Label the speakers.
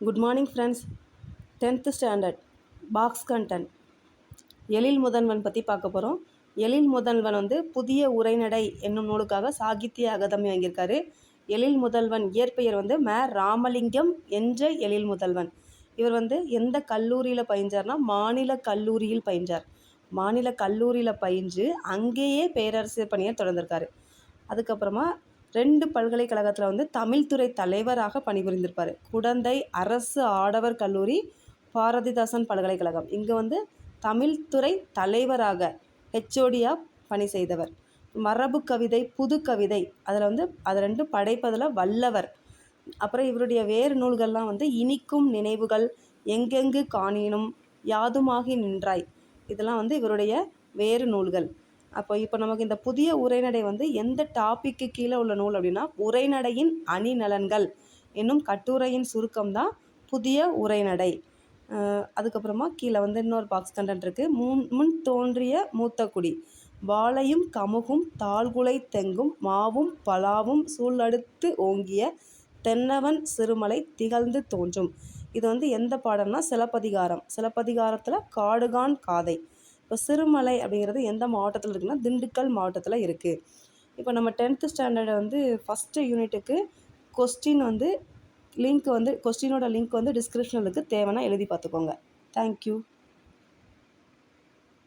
Speaker 1: Good morning friends tenth standard box content Ezhil Muthalvan பற்றி பார்க்க போகிறோம் எழில் முதல்வன் வந்து புதிய உரைநடை என்னும் நூலுக்காக சாகித்ய அகாதமி வாங்கியிருக்காரு. எழில் முதல்வன் இயற்பெயர் வந்து ம ராமலிங்கம் என்ற எழில் முதல்வன். இவர் வந்து எந்த கல்லூரியில் பயின்றார்னா மாநில கல்லூரியில் பயின்றார். மாநில கல்லூரியில் பயின்று அங்கேயே பேரரசு பணியை தொடர்ந்திருக்காரு. அதுக்கப்புறமா ரெண்டு பல்கலைக்கழகத்தில் வந்து தமிழ்துறை தலைவராக பணிபுரிந்திருப்பார். குடந்தை அரசு ஆடவர் கல்லூரி பாரதிதாசன் பல்கலைக்கழகம். இங்கே வந்து தமிழ்துறை தலைவராக ஹெச்ஓடியாக பணி செய்தவர். மரபு கவிதை புது கவிதை அதில் வந்து அது ரெண்டு படைப்பதில் வல்லவர். அப்புறம் இவருடைய வேறு நூல்கள்லாம் வந்து இனிக்கும் நினைவுகள் எங்கெங்கு காணினும் யாதுமாகி நின்றாய். இதெல்லாம் வந்து இவருடைய வேறு நூல்கள். அப்போ இப்போ நமக்கு இந்த புதிய உரைநடை வந்து எந்த டாப்பிக்கு கீழே உள்ள நூல் அப்படின்னா உரைநடையின் அணிநலன்கள் என்னும் கட்டுரையின் சுருக்கம் தான் புதிய உரைநடை. அதுக்கப்புறமா கீழே வந்து இன்னொரு பாக்ஸ் கண்டென்ட் இருக்குது முன் முன் தோன்றிய மூத்த குடி. வாழையும் கமுகும் தாழ்குலை தெங்கும் மாவும் பலாவும் சூழடுத்து ஓங்கிய தென்னவன் சிறுமலை திகழ்ந்து தோன்றும். இது வந்து எந்த பாடம்னா சிலப்பதிகாரம். சிலப்பதிகாரத்தில் காடுகான் காதை. இப்போ சிறுமலை அப்படிங்கிறது எந்த மாவட்டத்தில் இருக்குன்னா திண்டுக்கல் மாவட்டத்தில் இருக்குது இப்போ நம்ம டென்த்து ஸ்டாண்டர்டை வந்து ஃபஸ்ட்டு யூனிட்டுக்கு கொஸ்டின் வந்து லிங்க் வந்து கொஸ்டினோட லிங்க் வந்து டிஸ்கிரிப்ஷனில் இருக்குது தேவைன்னா எழுதி பார்த்துக்கோங்க. தேங்க்யூ